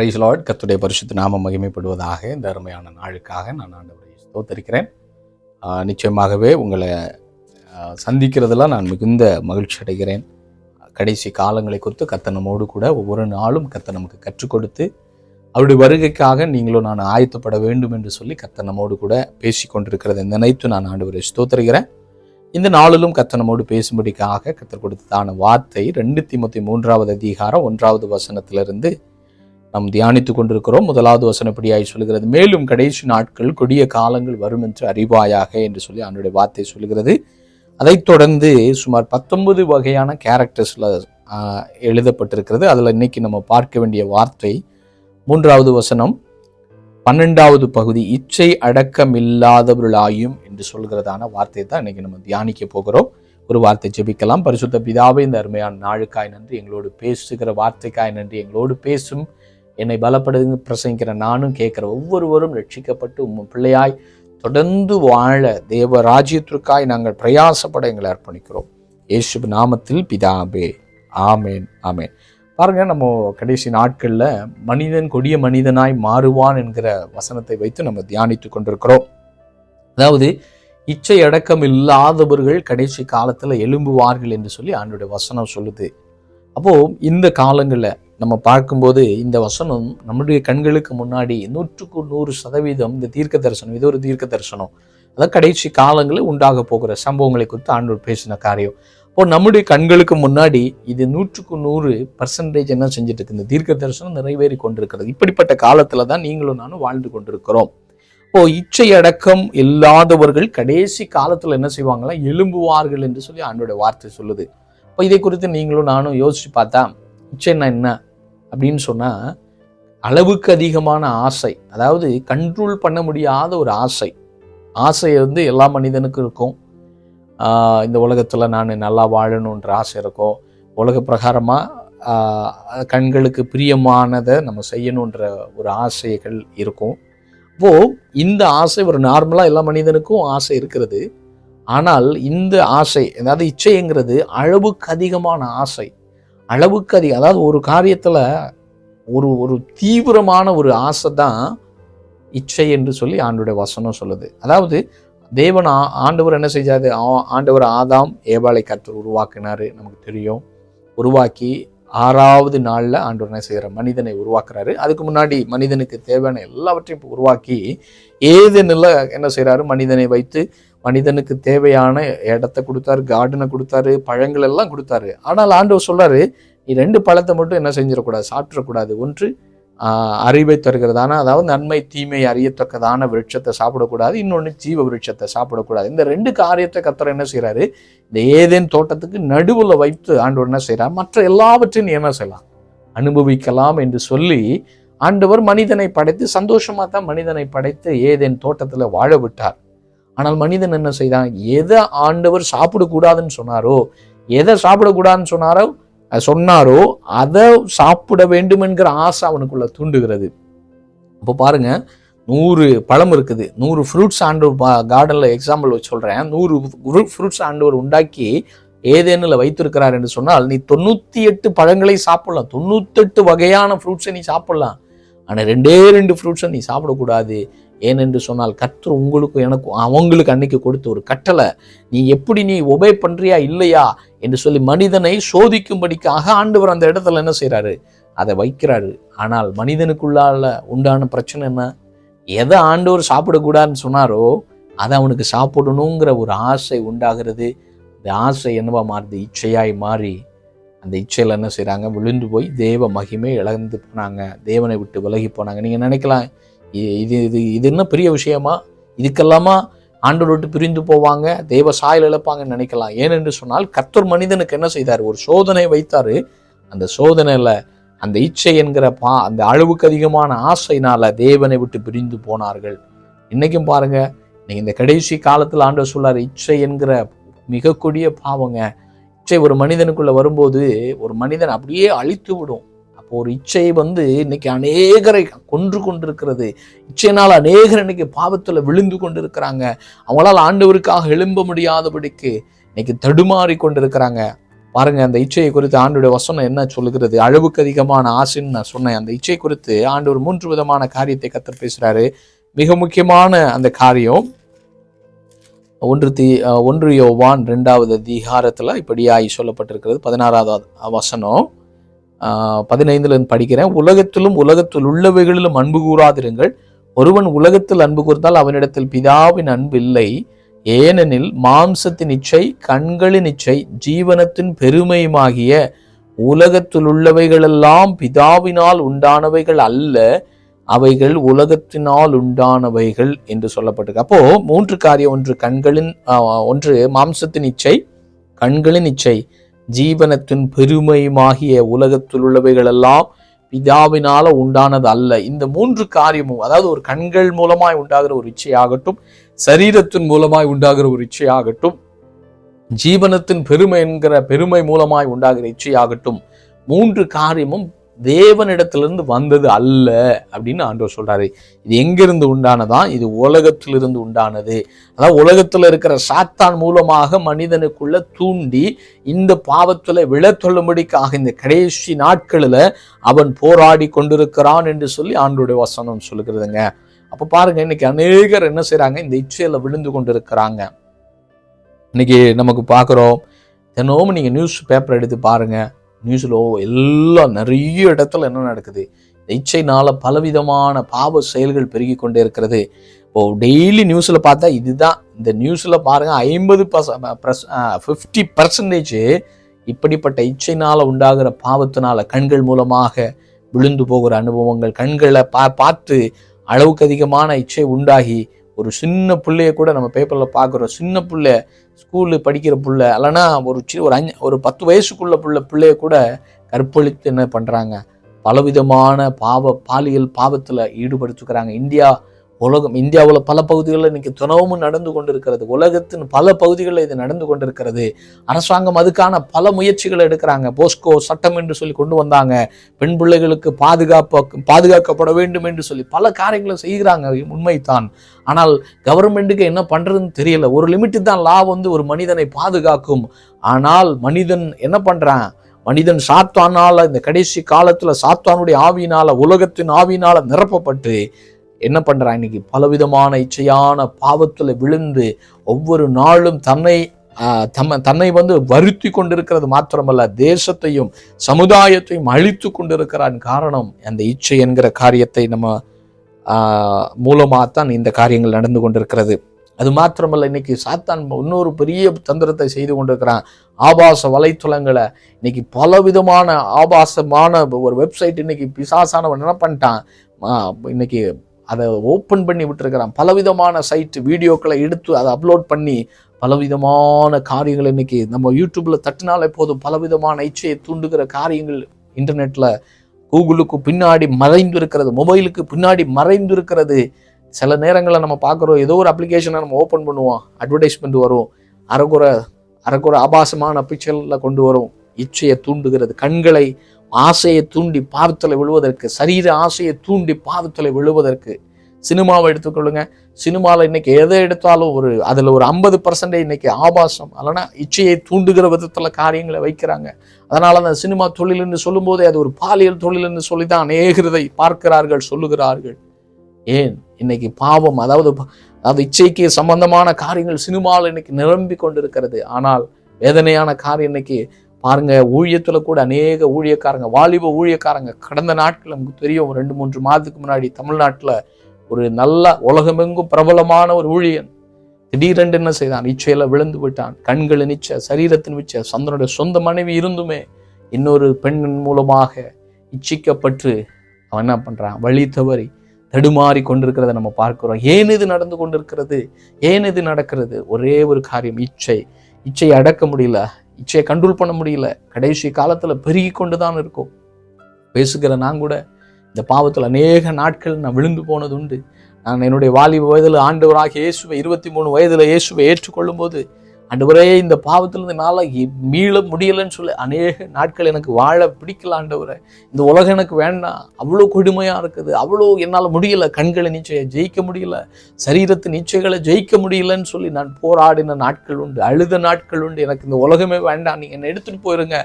Price Lord கத்துடைய பரிசுத்த நாம மகிமைப்படுவதாக இந்த அருமையான நாளுக்காக நான் ஆண்டவரை ஸ்தோத்தரிக்கிறேன். நிச்சயமாகவே உங்களை சந்திக்கிறதெல்லாம் நான் மிகுந்த மகிழ்ச்சி அடைகிறேன். கடைசி காலங்களை குறித்து கத்தனமோடு கூட ஒவ்வொரு நாளும் கத்த நமக்கு கற்றுக் கொடுத்து அவருடைய வருகைக்காக நீங்களும் நான் ஆயத்தப்பட வேண்டும் என்று சொல்லி கத்தனமோடு கூட பேசி கொண்டிருக்கிறதை நினைத்து நான் ஆண்டவரை ஸ்தோத்தரிக்கிறேன். இந்த நாளிலும் கத்தனமோடு பேசும்படிக்காக கத்தர் கொடுத்ததான வார்த்தை ரெண்டு திமுத்தி மூன்றாவது அதிகாரம் ஒன்றாவது வசனத்திலிருந்து நாம் தியானித்துக் கொண்டிருக்கிறோம். முதலாவது வசனப்படியாய் சொல்கிறது மேலும் கடைசி நாட்கள் கொடிய காலங்கள் வரும் என்று அறிவாயாக என்று சொல்லி அவனுடைய வார்த்தை சொல்கிறது. அதைத் தொடர்ந்து சுமார் பத்தொன்பது வகையான கேரக்டர்ஸில் எழுதப்பட்டிருக்கிறது. அதில் இன்னைக்கு நம்ம பார்க்க வேண்டிய வார்த்தை மூன்றாவது வசனம் பன்னெண்டாவது பகுதி இச்சை அடக்கம் இல்லாதவர்களாயும் என்று சொல்கிறதான வார்த்தை தான் இன்னைக்கு நம்ம தியானிக்க போகிறோம். ஒரு வார்த்தை ஜெபிக்கலாம். பரிசுத்த பிதாவே இந்த அருமையான நாளுக்காய் நன்றி. எங்களோடு பேசுகிற வார்த்தைக்காய் நன்றி. எங்களோடு பேசும் என்னை பலப்படுது பிரசங்கிக்கிற நானும் கேட்குற ஒவ்வொருவரும் ரட்சிக்கப்பட்டு உன் பிள்ளையாய் தொடர்ந்து வாழ தேவ ராஜ்யத்திற்காய் நாங்கள் பிரயாசப்பட எங்களை அர்ப்பணிக்கிறோம். இயேசு நாமத்தில் பிதாபே ஆமேன் ஆமேன். பாருங்க நம்ம கடைசி நாட்களில் மனிதன் கொடிய மனிதனாய் மாறுவான் என்கிற வசனத்தை வைத்து நம்ம தியானித்து கொண்டிருக்கிறோம். அதாவது இச்சை அடக்கம் இல்லாதவர்கள் கடைசி காலத்தில் எழும்புவார்கள் என்று சொல்லி ஆண்டுடைய வசனம் சொல்லுது. அப்போது இந்த காலங்களில் நம்ம பார்க்கும்போது இந்த வசனம் நம்முடைய கண்களுக்கு முன்னாடி நூற்றுக்கு நூறு சதவீதம் இந்த தீர்க்க தரிசனம் இது ஒரு தீர்க்க தரிசனம் அதான் கடைசி காலங்களில் உண்டாக போகிற சம்பவங்களை குறித்து ஆண்டவர் பேசின காரியம். இப்போ நம்முடைய கண்களுக்கு முன்னாடி இது நூற்றுக்கு நூறு பர்சன்டேஜ் என்ன செஞ்சுட்டு இருக்கு? இந்த தீர்க்க தரிசனம் நிறைவேறி கொண்டிருக்கிறது. இப்படிப்பட்ட காலத்தில் தான் நீங்களும் நானும் வாழ்ந்து கொண்டிருக்கிறோம். இப்போ இச்சை அடக்கம் இல்லாதவர்கள் கடைசி காலத்தில் என்ன செய்வாங்களா எழும்புவார்கள் என்று சொல்லி ஆண்டோட வார்த்தை சொல்லுது. இப்போ இதை குறித்து நீங்களும் நானும் யோசிச்சு பார்த்தா இச்சைன்னா என்ன? அப்படின்னு சொன்னால் அளவுக்கு அதிகமான ஆசை. அதாவது கண்ட்ரோல் பண்ண முடியாத ஒரு ஆசை. ஆசை வந்து எல்லா மனிதனுக்கும் இருக்கும். இந்த உலகத்தில் நான் நல்லா வாழணுன்ற ஆசை இருக்கும். உலக பிரகாரமாக கண்களுக்கு பிரியமானதை நம்ம செய்யணுன்ற ஒரு ஆசைகள் இருக்கும். அப்போது இந்த ஆசை ஒரு நார்மலாக எல்லா மனிதனுக்கும் ஆசை இருக்கிறது. ஆனால் இந்த ஆசை அதாவது இச்சைங்கிறது அளவுக்கு அதிகமான ஆசை. அளவுக்கு அதிகம். அதாவது ஒரு காரியத்தில் ஒரு ஒரு தீவிரமான ஒரு ஆசை தான் இச்சை என்று சொல்லி ஆண்டுடைய வசனம் சொல்லுது. அதாவது தேவன் ஆ- ஆண்டவர் என்ன செஞ்சாது ஆ- ஆண்டவர் ஆதாம் ஏபாலை கர்த்தர் உருவாக்குனாரு நமக்கு தெரியும். உருவாக்கி ஆறாவது நாளில் ஆண்டவர் என்ன செய்கிறார் மனிதனை உருவாக்குறாரு. அதுக்கு முன்னாடி மனிதனுக்கு தேவையான எல்லாவற்றையும் உருவாக்கி ஏதெனில் என்ன செய்கிறாரு மனிதனை வைத்து மனிதனுக்கு தேவையான இடத்த கொடுத்தாரு கார்டனை கொடுத்தாரு பழங்கள் எல்லாம் கொடுத்தாரு. ஆனால் ஆண்டவர் சொல்றாரு நீ ரெண்டு பழத்தை மட்டும் என்ன செஞ்சிடக்கூடாது சாப்பிடக்கூடாது. ஒன்று அறிவை தருகிறதான அதாவது நன்மை தீமை அறியத்தக்கதான விருட்சத்தை சாப்பிடக்கூடாது. இன்னொன்று ஜீவ விருட்சத்தை சாப்பிடக்கூடாது. இந்த ரெண்டு காரியத்தை கத்தர் என்ன செய்கிறாரு இந்த ஏதேன் தோட்டத்துக்கு நடுவில் வைத்து ஆண்டவர் என்ன செய்கிறார் மற்ற எல்லாவற்றையும் நீ என்ன செய்யலாம்? அனுபவிக்கலாம் என்று சொல்லி ஆண்டவர் மனிதனை படைத்து சந்தோஷமாக தான் மனிதனை படைத்து ஏதேன் தோட்டத்தில் வாழ விட்டார். ஆனால் மனிதன் என்ன செய்தான்? எதை ஆண்டவர் சாப்பிடக்கூடாதுன்னு சொன்னாரோ எதை சாப்பிடக்கூடாதுன்னு சொன்னாரோ சொன்னாரோ அதை சாப்பிட வேண்டும் என்கிற ஆசை அவனுக்குள்ள தூண்டுகிறது. அப்போ பாருங்க நூறு பழம் இருக்குது. நூறு ஃப்ரூட்ஸ் ஆண்டவர் கார்டனில் எக்ஸாம்பிள் வச்சு சொல்கிறேன் நூறு ஃப்ரூட்ஸ் ஆண்டவர் உண்டாக்கி ஏதேனில் வைத்திருக்கிறார் என்று சொன்னால் நீ தொண்ணூற்றி எட்டு பழங்களை சாப்பிடலாம். தொண்ணூத்தெட்டு வகையான ஃப்ரூட்ஸை நீ சாப்பிடலாம். ஆனால் ரெண்டே ரெண்டு ஃப்ரூட்ஸை நீ சாப்பிடக்கூடாது. ஏனென்று சொன்னால் கற்று உங்களுக்கும் எனக்கும் அவங்களுக்கு அன்னைக்கு கொடுத்த ஒரு கட்டளை. நீ எப்படி நீ ஒபே பண்றியா இல்லையா என்று சொல்லி மனிதனை சோதிக்கும்படிக்காக ஆண்டவர் அந்த இடத்துல என்ன செய்கிறாரு அதை வைக்கிறாரு. ஆனால் மனிதனுக்குள்ளால உண்டான பிரச்சனை என்ன? எதை ஆண்டவர் சாப்பிடக்கூடாதுன்னு சொன்னாரோ அதை அவனுக்கு சாப்பிடணுங்கிற ஒரு ஆசை உண்டாகிறது. இந்த ஆசை என்னவா மாறுது? இச்சையாய் மாறி அந்த இச்சையில் என்ன செய்கிறாங்க விழுந்து போய் தேவ மகிமை இழந்து போனாங்க. தேவனை விட்டு விலகி போனாங்க. நீங்கள் நினைக்கலாம் இது இது இது என்ன பெரிய விஷயமா? இதுக்கெல்லாமா ஆண்டவர் விட்டு பிரிந்து போவாங்க? தெய்வ சாயல் இழப்பாங்கன்னு நினைக்கலாம். ஏனென்று சொன்னால் கத்தர் மனிதனுக்கு என்ன செய்தார்? ஒரு சோதனை வைத்தார். அந்த சோதனையில் அந்த இச்சை என்கிற பா அந்த அளவுக்கு அதிகமான ஆசையினால் தேவனை விட்டு பிரிந்து போனார்கள். இன்றைக்கும் பாருங்கள் நீங்கள் இந்த கடைசி காலத்தில் ஆண்டவர் சொல்லார் இச்சை என்கிற மிக கொடிய பாவங்க. இச்சை ஒரு மனிதனுக்குள்ள வரும்போது ஒரு மனிதன் அப்படியே அழித்து விடும். அப்போ ஒரு இச்சை வந்து இன்னைக்கு அநேகரை கொன்று கொண்டிருக்கிறது. இச்சையினால் அநேகர் இன்னைக்கு பாவத்தில் விழுந்து கொண்டிருக்கிறாங்க. அவங்களால் ஆண்டவருக்காக எழும்ப முடியாதபடிக்கு இன்னைக்கு தடுமாறி கொண்டிருக்கிறாங்க. பாருங்க அந்த இச்சையை குறித்து ஆண்டுடைய வசனம் என்ன சொல்லுகிறது? அளவுக்கு அதிகமான ஆசைன்னு நான் சொன்னேன். அந்த இச்சை குறித்து ஆண்டு ஒரு மூன்று விதமான காரியத்தை கத்தர் பேசுறாரு. மிக முக்கியமான அந்த காரியம் ஒன்று தி ஒன்று யோவான் ரெண்டாவது அதிகாரத்தில் இப்படியாய் சொல்லப்பட்டிருக்கிறது. பதினாறாவது வசனம். ஆஹ் பதினைந்துல படிக்கிறேன். உலகத்திலும் உலகத்தில் உள்ளவைகளிலும் அன்பு கூறாதிருங்கள். ஒருவன் உலகத்தில் அன்பு கூர்ந்தால் அவனிடத்தில் பிதாவின் அன்பு இல்லை. ஏனெனில் மாம்சத்தின் இச்சை கண்களின் இச்சை ஜீவனத்தின் பெருமையுமாகிய உலகத்தில் உள்ளவைகளெல்லாம் பிதாவினால் உண்டானவைகள் அல்ல. அவைகள் உலகத்தினால் உண்டானவைகள் என்று சொல்லப்பட்டிருக்கு. அப்போ மூன்று காரியம் ஒன்று கண்களின் ஒன்று மாம்சத்தின் இச்சை கண்களின் இச்சை ஜீவனத்தின் பெருமையுமாகிய உலகத்தில் உள்ளவைகள் எல்லாம் பிதாவினால உண்டானது அல்ல. இந்த மூன்று காரியமும் அதாவது ஒரு கண்கள் மூலமாய் உண்டாகிற ஒரு இச்சையாகட்டும் சரீரத்தின் மூலமாய் உண்டாகிற ஒரு இச்சையாகட்டும் ஜீவனத்தின் பெருமை என்கிற பெருமை மூலமாய் உண்டாகிற இச்சையாகட்டும் மூன்று காரியமும் தேவனிடத்திலிருந்து வந்தது அல்ல அப்படின்னு ஆண்டவர் சொல்கிறாரு இது எங்கிருந்து உண்டானதான்? இது உலகத்திலிருந்து உண்டானது. அதான் உலகத்தில் இருக்கிற சாத்தான் மூலமாக மனிதனுக்குள்ள தூண்டி இந்த பாவத்தில் விழத்தொள்ளும்படிக்காக இந்த கடைசி நாட்களில் அவன் போராடி கொண்டிருக்கிறான் என்று சொல்லி ஆண்டோடைய வசனம் சொல்லுகிறதுங்க. அப்போ பாருங்க இன்னைக்கு அநேகர் என்ன செய்கிறாங்க இந்த இச்சையில் விழுந்து கொண்டிருக்கிறாங்க. இன்னைக்கு நமக்கு பார்க்குறோம் தினமும் நீங்கள் நியூஸ் பேப்பர் எடுத்து பாருங்கள் நியூஸ்ல எல்லாம் நிறைய இடத்துல என்ன நடக்குது? இந்த இச்சைனால பலவிதமான பாவ செயல்கள் பெருகி கொண்டே இருக்கிறது. இப்போ டெய்லி நியூஸில் பார்த்தா இதுதான். இந்த நியூஸில் பாருங்கள் ஐம்பது ஃபிஃப்டி பர்சன்டேஜ் இப்படிப்பட்ட இச்சைனால் உண்டாகிற பாவத்தினால கண்கள் மூலமாக விழுந்து போகிற அனுபவங்கள் கண்களை பா பார்த்து அளவுக்கு அதிகமான இச்சை உண்டாகி ஒரு சின்ன பிள்ளைய கூட நம்ம பேப்பரில் பார்க்குறோம். சின்ன பிள்ளை ஸ்கூலு படிக்கிற பிள்ளை இல்லைன்னா ஒரு சி ஒரு அஞ்சு ஒரு பத்து வயசுக்குள்ள பிள்ளை பிள்ளைய கூட கற்பழித்து என்ன பண்ணுறாங்க பலவிதமான பாவ பாலியல் பாவத்தில் ஈடுபடுத்துக்கிறாங்க இந்தியா உலகம் இந்தியாவில் பல பகுதிகளில் இன்னைக்கு துணவும் நடந்து கொண்டிருக்கிறது. உலகத்தின் பல பகுதிகளில் இது நடந்து கொண்டிருக்கிறது. அரசாங்கம் அதுக்கான பல முயற்சிகளை எடுக்கிறாங்க. போஸ்கோ சட்டம் என்று சொல்லி கொண்டு வந்தாங்க. பெண் பிள்ளைகளுக்கு பாதுகாப்பு பாதுகாக்கப்பட வேண்டும் என்று சொல்லி பல காரியங்களை செய்கிறாங்க. உண்மைத்தான் ஆனால் கவர்மெண்ட்டுக்கு என்ன பண்ணுறதுன்னு தெரியல. ஒரு லிமிட்டு தான் லா வந்து ஒரு மனிதனை பாதுகாக்கும். ஆனால் மனிதன் என்ன பண்ணுறான் மனிதன் சாத்தானால் இந்த கடைசி காலத்தில் சாத்தானுடைய ஆவியினால் உலகத்தின் ஆவியினால் நிரப்பப்பட்டு என்ன பண்றான் இன்னைக்கு பலவிதமான இச்சையான பாவத்தில் விழுந்து ஒவ்வொரு நாளும் தன்னை ஆஹ், தம்ம தன்னை வந்து வருத்தி கொண்டிருக்கிறது மாத்திரமல்ல தேசத்தையும் சமுதாயத்தையும் அழித்து கொண்டிருக்கிறான் காரணம் அந்த இச்சை என்கிற காரியத்தை நம்ம மூலமாக தான் இந்த காரியங்கள் நடந்து கொண்டிருக்கிறது. அது மாத்திரமல்ல இன்னைக்கு சாத்தான் இன்னொரு பெரிய தந்திரத்தை செய்து கொண்டிருக்கிறான். ஆபாச வலைத்தளங்களை இன்னைக்கு பலவிதமான ஆபாசமான ஒரு வெப்சைட் இன்னைக்கு பிசாசானவன் என்ன பண்ணிட்டான்? இன்னைக்கு அதை ஓப்பன் பண்ணி விட்டுருக்கிறான். பலவிதமான சைட் வீடியோக்களை எடுத்து அதை அப்லோட் பண்ணி பலவிதமான காரியங்கள் இன்னைக்கு நம்ம யூடியூப்பில் தட்டினாலே போதும். பலவிதமான இச்சையை தூண்டுகிற காரியங்கள் இன்டர்நெட்டில் கூகுளுக்கு பின்னாடி மறைந்து இருக்கிறது மொபைலுக்கு பின்னாடி மறைந்து இருக்கிறது சில நேரங்களில் நம்ம பார்க்குறோம் ஏதோ ஒரு அப்ளிகேஷனை நம்ம ஓப்பன் பண்ணுவோம் அட்வர்டைஸ்மெண்ட் வரும் அரைக்குறை அரைக்குறை ஆபாசமான பிக்சரில் கொண்டு வரும். இச்சையை தூண்டுகிறது கண்களை ஆசையை தூண்டி பாவத்தில் விழுவதற்கு சரீர ஆசையை தூண்டி பாவத்தில் விழுவதற்கு சினிமாவை எடுத்துக்கொள்ளுங்க சினிமாவில் இன்னைக்கு எதை எடுத்தாலும் ஒரு அதில் ஒரு ஐம்பது பர்சன்டேஜ் இன்னைக்கு ஆபாசம். அல்லனா இச்சையை தூண்டுகிற விதத்தில் காரியங்களை வைக்கிறாங்க. அதனால அந்த சினிமா தொழில் என்று சொல்லும்போதே அது ஒரு பாலியல் தொழில் என்று சொல்லி தான் அநேகிறதை பார்க்கிறார்கள் சொல்லுகிறார்கள். ஏன்? இன்னைக்கு பாவம் அதாவது அதாவது இச்சைக்கு சம்பந்தமான காரியங்கள் சினிமாவில் இன்னைக்கு நிரம்பி கொண்டிருக்கிறது. ஆனால் வேதனையான காரியம் இன்னைக்கு பாருங்க ஊழியத்தில் கூட அநேக ஊழியக்காரங்க வாலிப ஊழியக்காரங்க கடந்த நாட்கள் நமக்கு தெரியும். ஒரு ரெண்டு மூன்று மாதத்துக்கு முன்னாடி தமிழ்நாட்டில் ஒரு நல்ல உலகமெங்கும் பிரபலமான ஒரு ஊழியன் திடீரென்று என்ன செய்தான்? இச்சையில விழுந்து விட்டான். கண்கள் நிச்ச சரீரத்தின் நிச்ச சந்தனுடைய சொந்த மனைவி இருந்துமே இன்னொரு பெண்ணின் மூலமாக இச்சிக்கப்பட்டு அவன் என்ன பண்ணுறான் வழி தவறி தடுமாறி கொண்டிருக்கிறத நம்ம பார்க்கிறோம். ஏன் இது நடந்து கொண்டிருக்கிறது? ஏன் இது நடக்கிறது? ஒரே ஒரு காரியம் இச்சை. இச்சையை அடக்க முடியல இச்சையை கண்ட்ரோல் பண்ண முடியல. கடைசி காலத்தில் பெருகி கொண்டு தான் இருக்கும். பேசுகிற நான் கூட இந்த பாவத்தில் அநேக நாட்கள் நான் விழுந்து போனது உண்டு நான் என்னுடைய வாலிப வயதில் ஆண்டவராக இயேசுவை இருபத்தி மூணு வயதில் இயேசுவை ஏற்றுக்கொள்ளும் போது ஆண்டவரே இந்த பாவத்திலிருந்து என்னால் மீள முடியலைன்னு சொல்லி அநேக நாட்கள் எனக்கு வாழ பிடிக்கல ஆண்டவரே இந்த உலகம் எனக்கு வேண்டாம் அவ்வளோ கொடுமையாக இருக்குது. அவ்வளோ என்னால் முடியல. கண்களை நிச்சயம் ஜெயிக்க முடியல. சரீரத்து நிச்சயங்களை ஜெயிக்க முடியலன்னு சொல்லி நான் போராடின நாட்கள் உண்டு. அழுத நாட்கள் உண்டு. எனக்கு இந்த உலகமே வேண்டாம். நீங்கள் என்னை எடுத்துகிட்டு போயிருங்க.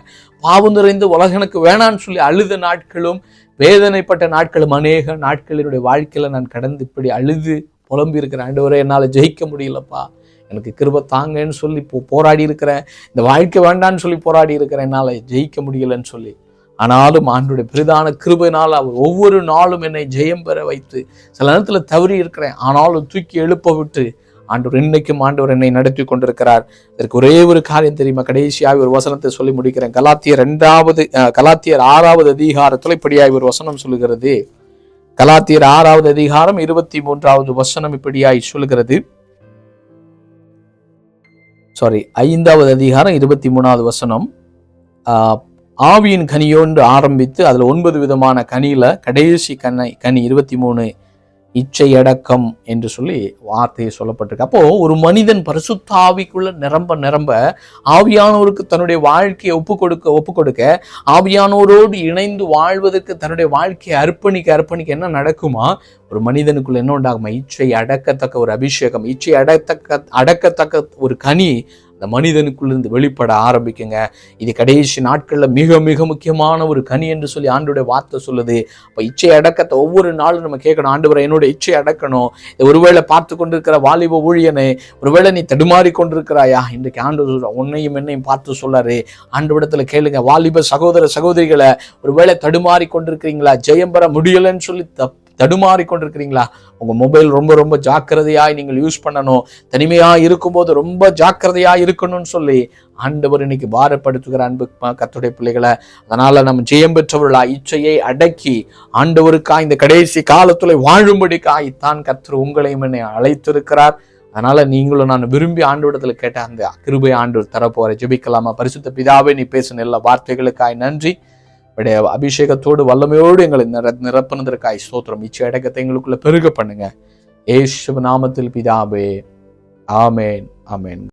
பாவம் நிறைந்த உலகம் எனக்கு வேணான்னு சொல்லி அழுத நாட்களும் வேதனைப்பட்ட நாட்களும் அநேக நாட்கள் என்னுடைய வாழ்க்கையில் நான் கடந்து இப்படி அழுது புலம்பி இருக்கிற ஆண்டவரை என்னால் ஜெயிக்க முடியலப்பா. எனக்கு கிருப தாங்கன்னு சொல்லி போ போராடி இருக்கிறேன். இந்த வாழ்க்கை வேண்டான்னு சொல்லி போராடி இருக்கிறேன். என்னால் ஜெயிக்க முடியலன்னு சொல்லி. ஆனாலும் ஆண்டுடைய பிரதான கிருபையினால் அவர் ஒவ்வொரு நாளும் என்னை ஜெயம் பெற வைத்து சில நேரத்தில் தவறி இருக்கிறேன். ஆனாலும் தூக்கி எழுப்ப விட்டு ஆண்டவர் இன்னைக்கும் ஆண்டவர் என்னை நடத்தி கொண்டிருக்கிறார். இதற்கு ஒரே ஒரு காரியம் தெரியுமா? கடைசியாக ஒரு வசனத்தை சொல்லி முடிக்கிறேன். கலாத்தியர் ரெண்டாவது கலாத்தியர் ஆறாவது அதிகாரத்தில் இப்படியாய் ஒரு வசனம் சொல்லுகிறது? கலாத்தியர் ஆறாவது அதிகாரம் இருபத்தி மூன்றாவது வசனம் இப்படியாய் சொல்லுகிறது. சாரி ஐந்தாவது அதிகாரம் இருபத்தி மூணாவது வசனம். ஆவியின் கனியோன்று ஆரம்பித்து அதில் ஒன்பது விதமான கனியில் கடைசி கனை கனி இருபத்தி மூணு இச்சை அடக்கம் என்று சொல்லி வார்த்தையை சொல்லப்பட்டிருக்கு. அப்போ ஒரு மனிதன் பரிசுத்தாவிக்குள்ள நிரம்ப நிரம்ப ஆவியானோருக்கு தன்னுடைய வாழ்க்கையை ஒப்பு கொடுக்க ஒப்பு கொடுக்க ஆவியானோரோடு இணைந்து வாழ்வதற்கு தன்னுடைய வாழ்க்கையை அர்ப்பணிக்க அர்ப்பணிக்க என்ன நடக்குமா? ஒரு மனிதனுக்குள்ள என்ன உண்டாகுமா? இச்சை அடக்கத்தக்க ஒரு அபிஷேகம் இச்சை அடக்கத்தக்க அடக்கத்தக்க ஒரு கனி அந்த மனிதனுக்குள்ளிருந்து வெளிப்பட ஆரம்பிக்குங்க. இது கடைசி நாட்களில் மிக மிக முக்கியமான ஒரு கனி என்று சொல்லி ஆண்டுடைய வார்த்தை சொல்லுது. அப்போ இச்சை அடக்கத்தை ஒவ்வொரு நாளும் நம்ம கேட்கணும். ஆண்டவரை என்னோட இச்சை அடக்கணும். இதை ஒருவேளை பார்த்து கொண்டிருக்கிற வாலிப ஊழியனே ஒருவேளை நீ தடுமாறி கொண்டிருக்கிறாயா? இன்றைக்கு ஆண்டு உன்னையும் என்னையும் பார்த்து சொல்லாரு. ஆண்டவிடத்துல கேளுங்க. வாலிப சகோதர சகோதரிகளை ஒருவேளை தடுமாறி கொண்டிருக்கிறீங்களா? ஜெயம் பெற முடியலைன்னு சொல்லி தப் தடுமாறி கொண்டிருக்கிறீங்களா உங்க மொபைல் ரொம்ப ரொம்ப ஜாக்கிரதையாய் நீங்கள் யூஸ் பண்ணணும். தனிமையா இருக்கும்போது ரொம்ப ஜாக்கிரதையா இருக்கணும்னு சொல்லி ஆண்டவர் இன்னைக்கு பாரப்படுத்துகிற அன்பு கத்துடைய பிள்ளைகளை. அதனால நம்ம ஜெயம் பெற்றவர்களா இச்சையை அடக்கி ஆண்டவருக்கா இந்த கடைசி காலத்துல வாழும்படிக்காய் தான் கர்த்தர் உங்களையும் என்னை அழைத்திருக்கிறார். அதனால நீங்களும் நான் விரும்பி ஆண்டவரிடத்துல கேட்ட அந்த கிருபை ஆண்டு தரப்போற ஜெபிக்கலாமா? பரிசுத்த பிதாவே நீ பேசின எல்லா வார்த்தைகளுக்காய் நன்றி. உடைய அபிஷேகத்தோடு வல்லமையோடு எங்களை நிர நிரப்புனதற்காய் ஸ்தோத்திரம் இச்ச அடக்கத்தை எங்களுக்குள்ள பெருக பண்ணுங்க ஏசு நாமத்தில் பிதாபே ஆமேன் ஆமேன்